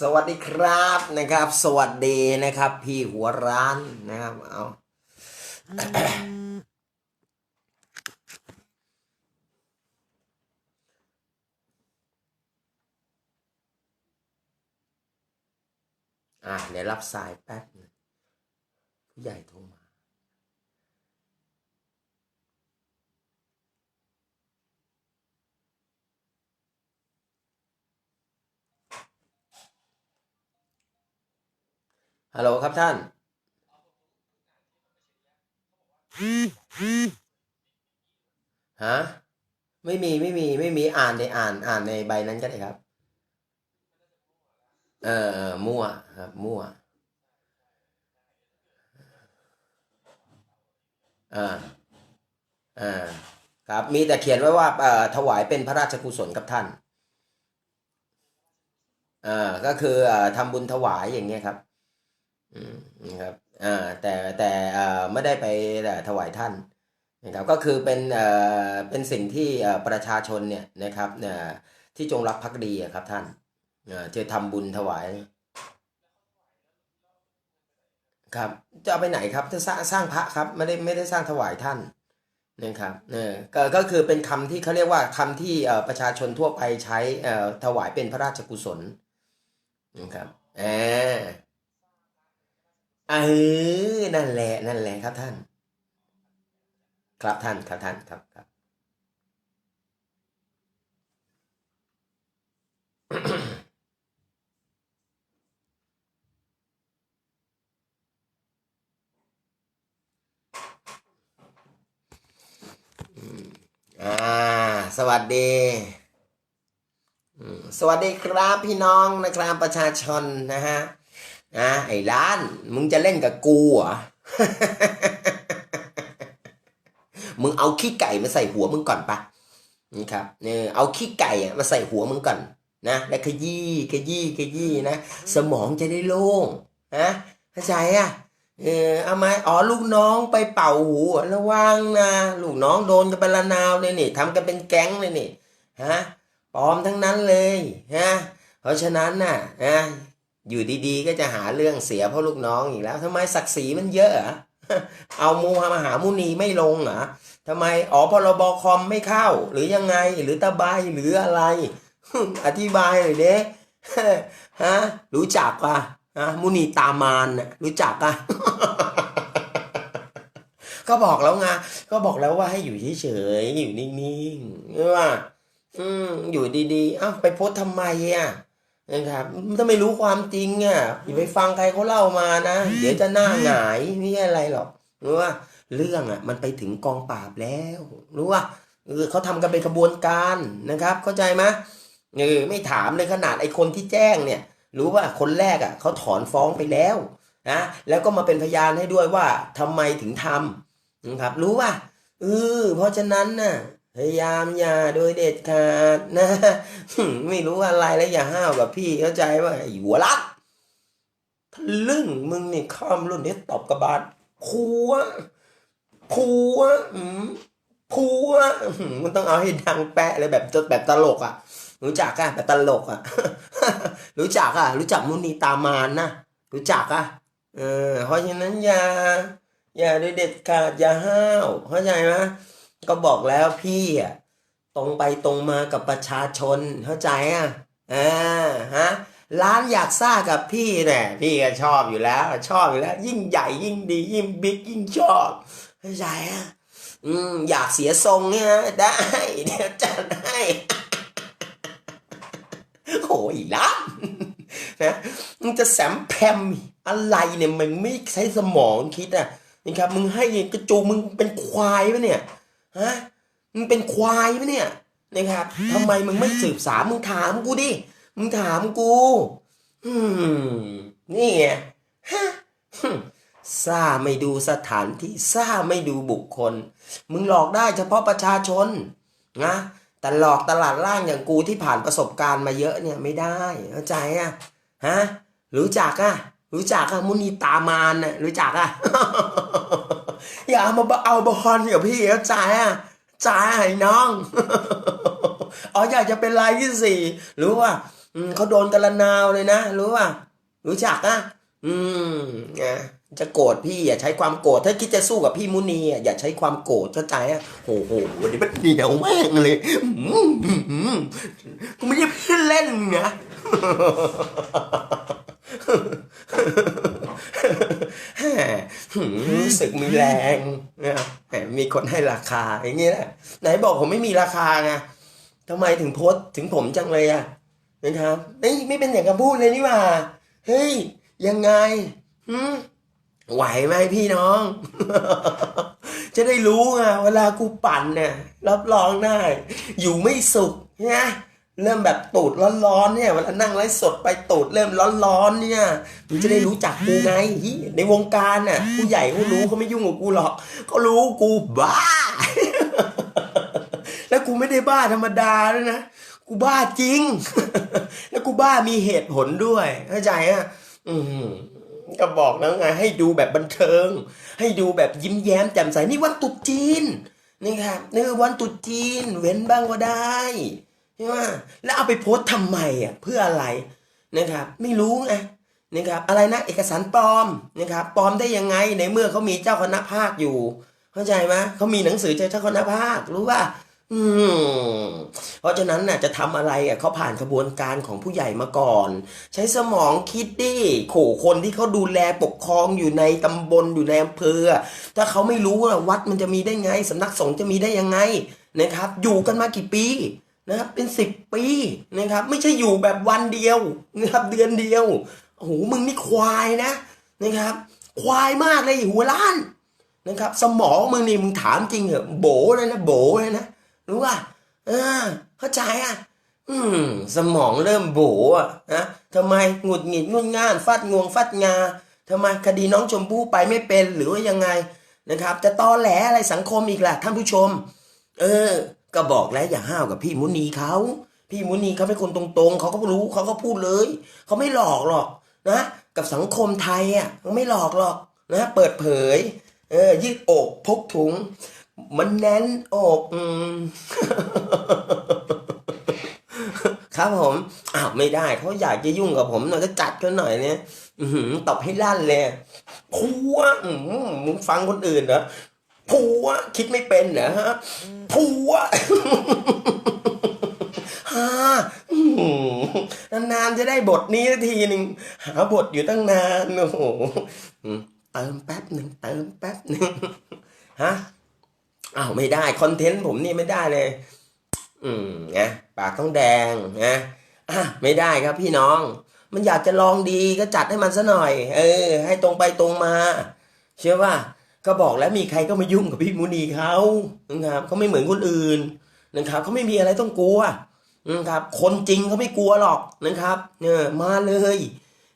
สวัสดีครับนะครับ สวัสดีนะครับ พี่หัวร้านนะครับเอาอะเดี๋ยวรับสายแป๊บนึงผู้ใหญ่โทรมา ฮัลโหลครับท่าน ฮะ ไม่มีไม่มีไม่มีอ่านในอ่านอ่านในใบนั้นก็ได้ครับ เออเอมั่วครับ มั่วอ่าอ่าครับ มีแต่เขียนไว้ว่าเอ่อถวายเป็นพระราชกุศลกับท่านอ่าก็คือเอ่อทำบุญถวายอย่างเงี้ยครับ อืมนะครับอ่าแต่แต่อ่อไม่ได้ไปถวายท่านนะครับก็คือเป็นเอ่อเป็นสิ่งที่อ่ประชาชนเนี่ยนะครับเอ่อที่จงรักภักดีครับท่านเอ่อจะทำบุญถวายครับจะเอาไปไหนครับจะสร้างสร้างพระครับไม่ได้ไม่ได้สร้างถวายท่านนะครับเออก็ก็คือเป็นคำที่เขาเรียกว่าคำที่ประชาชนทั่วไปใช้อ่อถวายเป็นพระราชกุศลนะครับเออ เออนั่นแหละนั่นแหละครับท่าน ครับท่านครับท่านครับครับอ่า สวัสดี สวัสดีครับพี่น้องนะครับประชาชนนะฮะ นะไอ้ร้าน มึงจะเล่นกับกูเหรอ มึงเอาขี้ไก่มาใส่หัวมึงก่อนปะนะครับเนี่ยเอาขี้ไก่อะมาใส่หัวมึงก่อนนะแล้วขยี้ขยี้ขยี้นะ สมองจะได้โล่งนะเข้าใจอะเออเอาไหมอ๋อลูกน้องไปเป่าหูระวังนะลูกน้องโดนกันไปละนาวเลยนี่ทำกันเป็นแก๊งเลยนี่ฮะปลอมทั้งนั้นเลยฮะเพราะฉะนั้นน่ะนะ อยู่ดีๆ ก็จะหาเรื่องเสียเพราะลูกน้องอีกแล้วทำไมศักดิ์ศรีมันเยอะเหรอเอามูหามหามุนีไม่ลงเหรอทำไมอ๋อพรบคอมไม่เข้า หรือยังไงหรือตะไบหรืออะไร อธิบายหน่อยเด้ฮะรู้จักปะฮะมุนีตามานนะรู้จักอะก็บอกแล้วไงก็บอกแล้วว่าให้อยู่เฉยๆอยู่นิ่งๆใช่ป่ะอืมอยู่ดีๆอ้าวไปโพสทำไมอะ นะครับถ้าไม่รู้ความจริงอะอย่าไปฟังใครเขาเล่ามานะ เดี๋ยวจะหน้าหงายไม่ใช่อะไรหรอกรู้ว่าเรื่องอะ มันไปถึงกองปราบแล้วรู้ว่าเออเขาทำกันเป็นกระบวนการนะครับ เข้าใจไหมเออไม่ถามเลยขนาดไอ้คนที่แจ้งเนี่ย รู้ว่าคนแรกอะเขาถอนฟ้องไปแล้วนะแล้วก็มาเป็นพยานให้ด้วยว่าทำไมถึงทำนะครับ รู้ว่าเออเพราะฉะนั้นน่ะ พยายามอย่าโดยเด็ดขาดนะไม่รู้อะไรแล้วอย่าห้าวกับพี่เข้าใจว่าหัวรัดทะลึ่งมึงนี่ข้ามรุ่นนี้ตบกระบาลพัวพัวพัวมันต้องเอาให้ดังแปะเลยแบบจดแบบตลกอะ รู้จักอะแบบตลกอะ รู้จักอะ รู้จักมุนีตามานนะรู้จักอะเออเพราะฉะนั้นอย่าอย่าโดยเด็ดขาดอย่าห้าวเข้าใจไหม ก็บอกแล้วพี่อะตรงไปตรงมากับประชาชนเข้าใจอะอ่าฮะร้านอยากซ่ากับพี่เนี่ยพี่ก็ชอบอยู่แล้ว ชอบอยู่แล้ว ยิ่งใหญ่ยิ่งดี ยิ่งบิ๊กยิ่งชอบเข้าใจอะอืมอยากเสียทรงเนี่ยได้เดี๋ยวจัดให้โอ้ยล้านนะมึงจะแสมแพมอะไรเนี่ยมึงไม่ใช้สมองคิดอะนะครับมึงให้กระจูมึงเป็นควายปะเนี่ย ฮะมึงเป็นควายปะเนี่ยนะครับทำไมมึงไม่สืบสามมึงถามกูดิมึงถามกูอืมนี่ไงฮะฮึซ่าไม่ดูสถานที่ซ่าไม่ดูบุคคล มึงหลอกได้เฉพาะประชาชนนะแต่หลอกตลาดล่างอย่างกูที่ผ่านประสบการณ์มาเยอะเนี่ยไม่ได้เข้าใจอะฮะรู้จักอะรู้จักอะมุนีตามานน่ะรู้จักอะ อย่าเอามาเอาบอลกับพี่เข้าใจอะใจายน้อง อ๋ออยากจะเป็นรายที่สี่รู้ว่าเขาโดนกระนาวเลยนะ รู้ป่ะรู้จักอะอืมนะจะโกรธพี่อย่าใช้ความโกรธถ้าคิดจะสู้กับพี่มุนีอะอย่าใช้ความโกรธเข้าใจอะโอ้โหวันนี้มันเหนียวแม่งเลยอืมกูไม่ได้เพื่อนเล่นนะ รู้สึกมีแรงนะแหมมีคนให้ราคาอย่างนี้แหละไหนบอกผมไม่มีราคาไงทำไมถึงโพสถึงผมจังเลยอะนะครับเฮ้ยไม่เป็นอย่างกับพูดเลยนี่ว่าเฮ้ยยังไงหืมไหวไหมพี่น้อง จะได้รู้ไงเวลากูปั่นเนี่ยรับรองได้ อยู่ไม่สุขนะ เริ่มแบบตูดร้อนๆเนี่ยเวลานั่งไลฟ์สดไปตูดเริ่มร้อนๆเนี่ยมึงจะได้รู้จักกูไงเหี้ยในวงการน่ะผู้ใหญ่เขารู้เขาไม่ยุ่งกับกูหรอกเขารู้กูบ้า แล้วกูไม่ได้บ้าธรรมดาด้วยนะกูบ้าจริง แล้วกูบ้ามีเหตุผลด้วยเข้าใจอะอืมก็บอกแล้วไง ให้ดูแบบบันเทิง ให้ดูแบบยิ้มแย้มแจ่มใสนี่วันตรุษจีนนี่ครับนี่คือวันตรุษจีน เว้นบ้างก็ได้ ใช่ไหมแล้วเอาไปโพสต์ทำไมอะเพื่ออะไรนะครับ ไม่รู้ไงนะครับ อะไรนะเอกสารปลอมนะครับปลอมได้ยังไงในเมื่อเขามีเจ้าคณะภาคอยู่ เข้าใจไหมเขามีหนังสือจากเจ้าคณะภาครู้ป่ะอืมเพราะฉะนั้นน่ะจะทำอะไรอะเขาผ่านกระบวนการของผู้ใหญ่มาก่อน ใช้สมองคิดดิโขคนที่เขาดูแลปกครองอยู่ในตำบลอยู่ในอำเภอ ถ้าเขาไม่รู้ว่าวัดมันจะมีได้ไงสำนักสงฆ์จะมีได้ยังไงนะครับ อยู่กันมากี่ปี นะครับเป็นสิบปีนะครับ ไม่ใช่อยู่แบบวันเดียวนะครับเดือนเดียวโอ้โหมึงนี่ควายนะนะครับ ควายมากเลยหัวล้านนะครับ สมองมึงนี่มึงถามจริงเหรอโบเลยนะโบเลยนะรู้ป่ะเออเข้าใจอะ อืม สมองเริ่มโบอะนะทำไมหงุดหงิดงุนง่านฟาดงวงฟาดงาทำไมคดีน้องชมพู่ไปไม่เป็นหรือว่ายังไงนะครับ จะตอแหลอะไรสังคมอีกล่ะท่านผู้ชม เออ ก็บอกแล้วอย่าห้าวกับพี่มุนีเขาพี่มุนีเขาเป็นคนตรงๆเขาก็รู้เขาก็พูดเลยเขาไม่หลอกหรอกนะกับสังคมไทยอะเขาไม่หลอกหรอกนะเปิดเผย เออยืดอกพกถุง มันแน่นอกอืมครับผมอ้าวไม่ได้เขาอยากจะยุ่งกับผมหน่อยก็จัดเขาหน่อยเนี่ยอือหือตบให้ลั่นเลยผัวมึงฟังคนอื่นเหรอ ผัวคิดไม่เป็นเหรอฮะผัวฮ่าอืมนานๆจะได้บทนี้สักทีหนึ่งหาบทอยู่ตั้งนานโอ้โหอืมเติมแป๊บหนึ่งเติมแป๊บหนึ่งฮะอ้าวไม่ได้คอนเทนต์ผมนี่ไม่ได้เลย อืมไงปากต้องแดงนะอะไม่ได้ครับพี่น้อง มันอยากจะลองดีก็จัดให้มันซะหน่อย เออ ให้ตรงไปตรงมา เชื่อว่า ก็บอกแล้วมีใครก็มายุ่งกับพี่มุนีเขานะครับเขาไม่เหมือนคนอื่นนะครับเขาไม่มีอะไรต้องกลัวนะครับ คนจริงเขาไม่กลัวหรอกนะครับเนี่ยมาเลย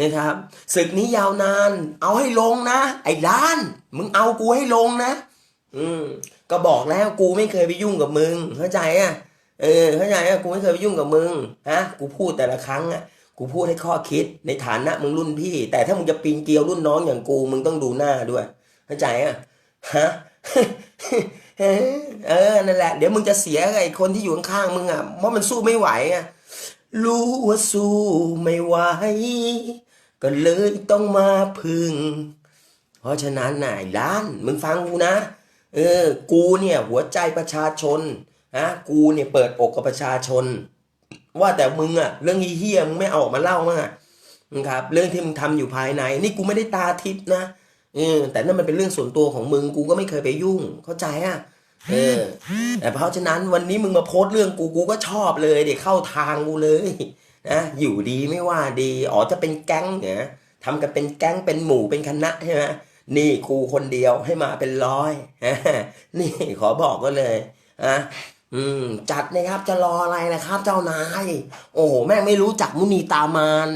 นะครับศึกนี้ยาวนาน เอาให้ลงนะ ไอ้ล้าน มึงเอากูให้ลงนะ อืมก็บอกแล้วกูไม่เคยไปยุ่งกับมึง เข้าใจอะเออเข้าใจอะกูไม่เคยไปยุ่งกับมึงฮะกูพูดแต่ละครั้งอะกูพูดให้ข้อคิดในฐานะมึงรุ่นพี่ แต่ถ้ามึงจะปีนเกลียวรุ่นน้องอย่างกูมึงต้องดูหน้าด้วย เข้าใจอะฮะเออนั่นแหละ เดี๋ยวมึงจะเสียกับไอ้คนที่อยู่ข้างๆมึงอะเพราะมันสู้ไม่ไหวอะรู้ว่าสู้ไม่ไหวก็เลยต้องมาพึ่ง เพราะฉะนั้นนายล้านมึงฟังกูนะ เออ กูเนี่ย หัวใจประชาชนนะกูเนี่ยเปิดอกกับประชาชน ว่าแต่มึงอะเรื่องเฮี้ยมึงไม่เอาออกมาเล่ามั้งอะนะครับ เรื่องที่มึงทำอยู่ภายใน นี่กูไม่ได้ตาทิพนะ เออแต่นั่นมันเป็นเรื่องส่วนตัวของมึงกูก็ไม่เคยไปยุ่ง เข้าใจอะเออแต่เพราะฉะนั้นวันนี้มึงมาโพสต์เรื่องกูกูก็ชอบเลยเดี๋ยวเข้าทางกูเลยนะอยู่ดีไม่ว่าดีอ๋อจะเป็นแก๊งเนี่ยทำกันเป็นแก๊งเป็นหมู่เป็นคณะใช่ไหมนี่ครูคนเดียวให้มาเป็นร้อยนี่ขอบอกก็เลยอะอืมจัดนะครับจะรออะไรนะครับ เจ้านาย โอ้โหแม่งไม่รู้จักมุนีตามาน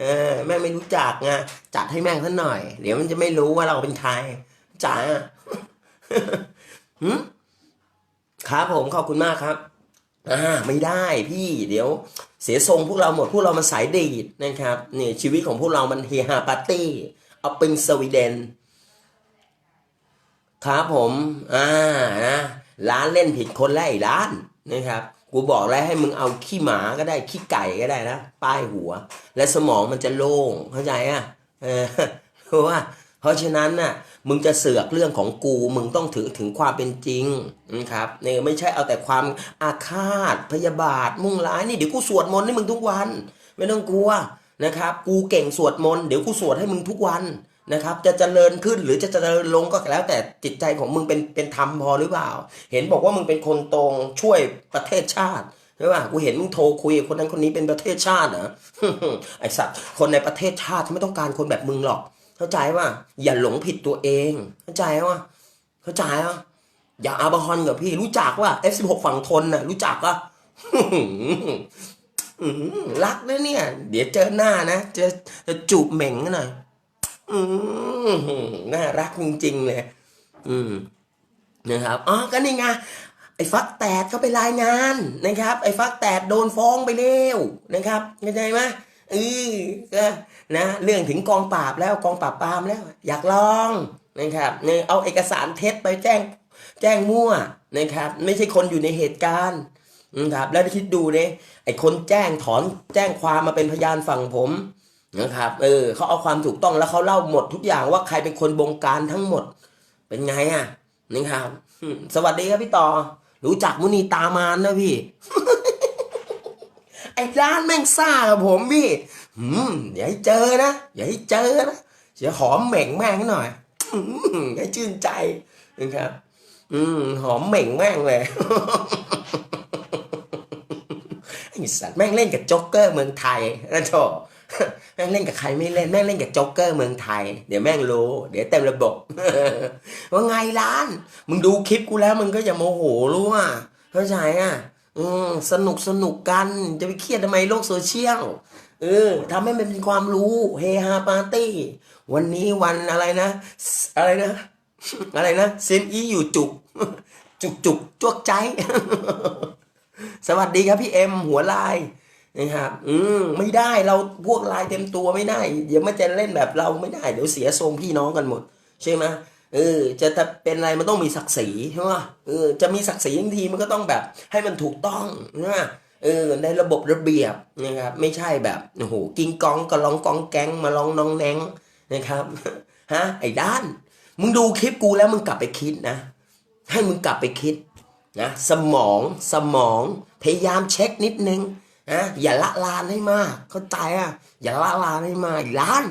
เออแม่ไม่รู้จักไงจัดให้แม่งสักหน่อย เดี๋ยวมันจะไม่รู้ว่าเราเป็นใครจ๋าหืมครับผมขอบคุณมากครับอ่าไม่ได้พี่เดี๋ยวเสียทรงพวกเราหมดพวกเรามันสายดีดนะครับเนี่ยชีวิตของพวกเรามันเฮฮาปาร์ตี้เอาเป็นสวีเดนครับผมอ่านะร้านเล่นผิดคนแล้วอีร้านนะครับ กูบอกแล้วให้มึงเอาขี้หมาก็ได้ขี้ไก่ก็ได้นะป้ายหัว และสมองมันจะโล่งเข้าใจอะเออเพราะว่า เพราะฉะนั้นน่ะ มึงจะเสือกเรื่องของกู มึงต้องถือถึงความเป็นจริงนะครับเนี่ยไม่ใช่เอาแต่ความอาฆาตพยาบาทมุ่งร้ายนี่เดี๋ยวกูสวดมนต์ให้มึงทุกวัน ไม่ต้องกลัวนะครับ กูเก่งสวดมนต์เดี๋ยวกูสวดให้มึงทุกวัน นะครับ จะเจริญขึ้นหรือจะเจริญลงก็แล้ว แต่จิตใจของมึงเป็นเป็นธรรมพอหรือเปล่า เห็นบอกว่ามึงเป็นคนตรงช่วยประเทศชาติใช่ป่ะกูเห็นมึงโทรคุยกับคนนั้นคนนี้เป็นประเทศชาติเหรอไอสัตว์คนในประเทศชาติไม่ต้องการคนแบบมึงหรอก เข้าใจว่าอย่าหลงผิดตัวเอง เข้าใจว่าเข้าใจว่าอย่าอาบฮอนกับพี่รู้จักว่า F16 ฝั่งทนน่ะรู้จักว่ารักนะเนี่ย เดี๋ยวเจอหน้านะจะจะจูบเหม่งกันหน่อย อืมน่ารักจริงๆเลยอืมนะครับอ๋อก็นี่ไงไอ้ฟักแตดเขาไปรายงานนะครับ ไอ้ฟักแตดโดนฟ้องไปเร็วนะครับเข้าใจไหมเออก็นะ เรื่องถึงกองปราบแล้วกองปราบปรามแล้ว อยากลองนะครับเนี่ยเอาเอกสารเท็จไปแจ้งแจ้งมั่วนะครับ ไม่ใช่คนอยู่ในเหตุการณ์นะครับแล้วคิดดูเนี่ยไอ้คนแจ้งถอนแจ้งความมาเป็นพยานฝั่งผม นะครับ เออเขาเอาความถูกต้องแล้วเขาเล่าหมดทุกอย่างว่าใครเป็นคนบงการทั้งหมด เป็นไงอะนะครับ สวัสดีครับพี่ต่อ รู้จักมุนีตามานนะพี่ ไอ้ร้านแม่งซ่ากับผมพี่อืมอย่าให้เจอนะอย่าให้เจอนะจะหอมเหม่งแม่งหน่อยอให้ชื่นใจนะครับ อืมหอมเหม่งแม่งเลยไอ้สัตว์แม่งเล่นกับโจ๊กเกอร์เมืองไทยนะโถ แม่งเล่นกับใครไม่เล่นแม่งเล่นกับโจ๊กเกอร์เมืองไทย เดี๋ยวแม่งรู้ เดี๋ยวเต็มระบบว่าไงร้าน มึงดูคลิปกูแล้วมึงก็อย่าโมโหรู้ว่าเข้าใจอะอืมสนุกสนุกกันจะไปเครียดทำไมโลกโซเชียลเออทำให้มันเป็นความรู้เฮฮาปาร์ตี้ วันนี้วันอะไรนะ อะไรนะ อะไรนะเซนอีอยู่จุก จุกจุกจวกใจ สวัสดีครับพี่เอ็มหัวลาย นะครับอืมไม่ได้เราพวกลายเต็มตัวไม่ได้ เดี๋ยวมันจะเล่นแบบเราไม่ได้ เดี๋ยวเสียทรงพี่น้องกันหมด ใช่ไหมเออจะเป็นอะไรมันต้องมีศักดิ์ศรีใช่ไหมเออจะมีศักดิ์ศรีบางทีมันก็ต้องแบบให้มันถูกต้องนะเออในระบบระเบียบนะครับ ไม่ใช่แบบโอ้โหกิ้งกองก็ร้องกองแก๊งมาร้องน้องแนงนะครับฮะไอ้ด้าน มึงดูคลิปกูแล้วมึงกลับไปคิดนะ ให้มึงกลับไปคิดนะสมองสมองพยายามเช็คนิดนึง นะอย่าละลานให้มาก เข้าใจอะ อย่าละลานให้มากล้าน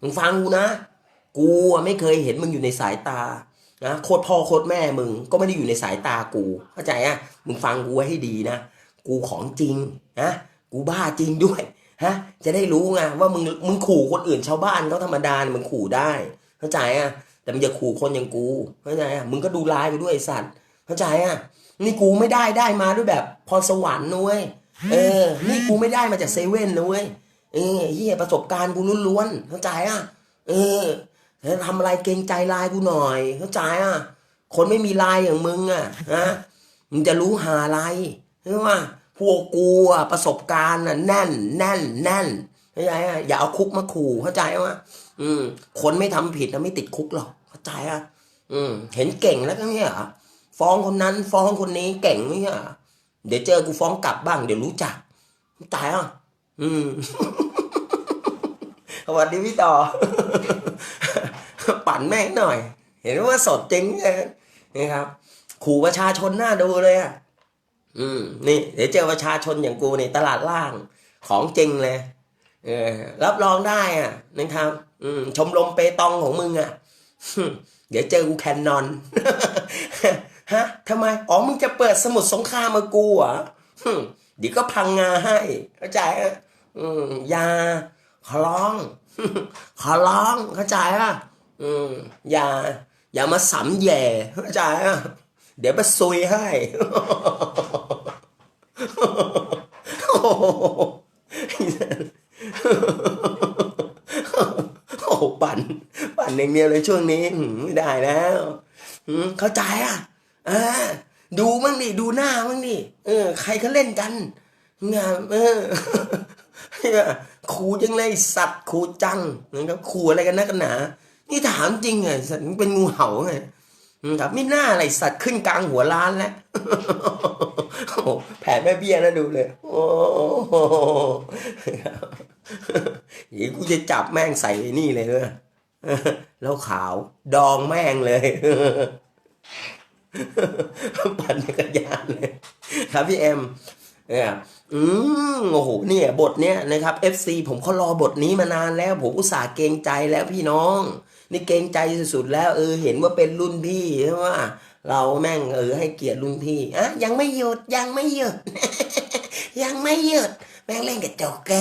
มึงฟังกูนะ กูไม่เคยเห็นมึงอยู่ในสายตานะโคตรพ่อโคตรแม่มึงก็ไม่ได้อยู่ในสายตากู เข้าใจอะมึงฟังกูไว้ให้ดีนะ กูของจริงนะกูบ้าจริงด้วยฮะ จะได้รู้ไงว่ามึงมึงขู่คนอื่นชาวบ้านเขาธรรมดาเนี่ยมึงขู่ได้ เข้าใจอะแต่มึงจะขู่คนอย่างกูเข้าใจอะมึงก็ดูลายกูด้วยไอสัตว์เข้าใจอะนี่กูไม่ได้ได้มาด้วยแบบพรสวรรค์นุ้ย เออ นี่กูไม่ได้มาจากเซเว่นนะเว้ย เออเฮียประสบการณ์กูล้วนๆเข้าใจอะ เออทำอะไรเกรงใจลายกูหน่อย เข้าใจอะ คนไม่มีลายอย่างมึงอะนะ มึงจะรู้หาอะไรใช่ไหมพวกกูอะประสบการณ์อะแน่น แน่น แน่นเข้าใจอะ อย่าเอาคุกมาขู่เข้าใจว่าอืม คนไม่ทำผิดนะไม่ติดคุกหรอกเข้าใจอะ อืม เห็นเก่งแล้วก็เนี่ยฟ้องคนนั้นฟ้องคนนี้เก่งไม่ใช่เหรอ เดี๋ยวเจอกูฟ้องกลับบ้าง เดี๋ยวรู้จักตายอะอืมสวัสดีพี่ต่อ ปั่นแม่งหน่อย เห็นว่าสดจริงเลยนะครับ ขู่ประชาชนหน้าดูเลยอะอืมนี่ เดี๋ยวเจอประชาชนอย่างกูในตลาดล่างของจริงเลย เออ รับรองได้อะนะครับ อืม ชมรมเปตองของมึงอะ เดี๋ยวเจอกูแคนนอน ฮะทำไม อ๋อ มึงจะเปิดสมุดสงครามมากูเหรอหึเดี๋ยวก็พังงาให้ เข้าใจอะอืมยาขอร้อง ขอร้อง เข้าใจอะอืมอย่า อย่ามาสำแย่ เข้าใจอะเดี๋ยวไปซุยให้โอ้โหปั่น ปั่นอย่างเดียวเลยช่วงนี้ไม่ได้แล้วเข้าใจอะ อ่าดูมั่งดิดูหน้ามั่งดิเออ ใครเขาเล่นกันงานเออเนี่ยขู่จังเลยสัตว์ขู่จังนะครับขู่อะไรกันนักกันหนา นี่ถามจริงไงสัตว์มึงเป็นงูเห่าไงครับไม่น่าอะไรสัตว์ขึ้นกลางหัวล้านแล้วโอ้โหแผ่แม่เบี้ยนะดูเลย โอ้โหอย่างนี้กูจะจับแม่งใส่นี่เลยเนอะแล้วขาวดองแม่งเลย ปั่นจักรยานเลยครับพี่เอ็มเนี่ยอืมโอ้โหเนี่ยบทเนี้ยนะครับ FC ผมเขารอบทนี้มานานแล้ว ผมอุตส่าห์เกรงใจแล้วพี่น้อง นี่เกรงใจสุดๆแล้วเออเห็นว่าเป็นรุ่นพี่ใช่ไหมเราแม่งเออให้เกียรติรุ่นพี่อะยังไม่หยุดยังไม่หยุด ยังไม่หยุดแม่งเล่นกับโจ๊กเก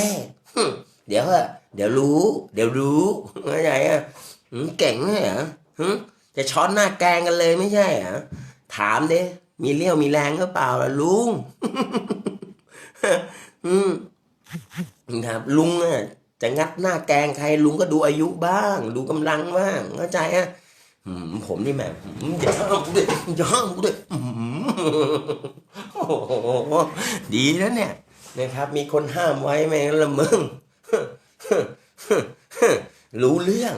เดี๋ยวอะเดี๋ยวรู้ เดี๋ยวรู้เข้าใจอะเก่งไหมเหรอ จะช้อนหน้าแกงกันเลยไม่ใช่เหรอถามดิมีเลี้ยวมีแรงหรือเปล่าล่ะลุงอืมครับ ลุงอะจะงัดหน้าแกงใครลุงก็ดูอายุบ้าง ดูกำลังบ้างเข้าใจอะผมนี่แม่ย่าห้ามด้วยย่าห้ามด้วยโอ้โหดีแล้วเนี่ย นะครับ มีคนห้ามไว้ไม่งั้นละมึงรู้เรื่อง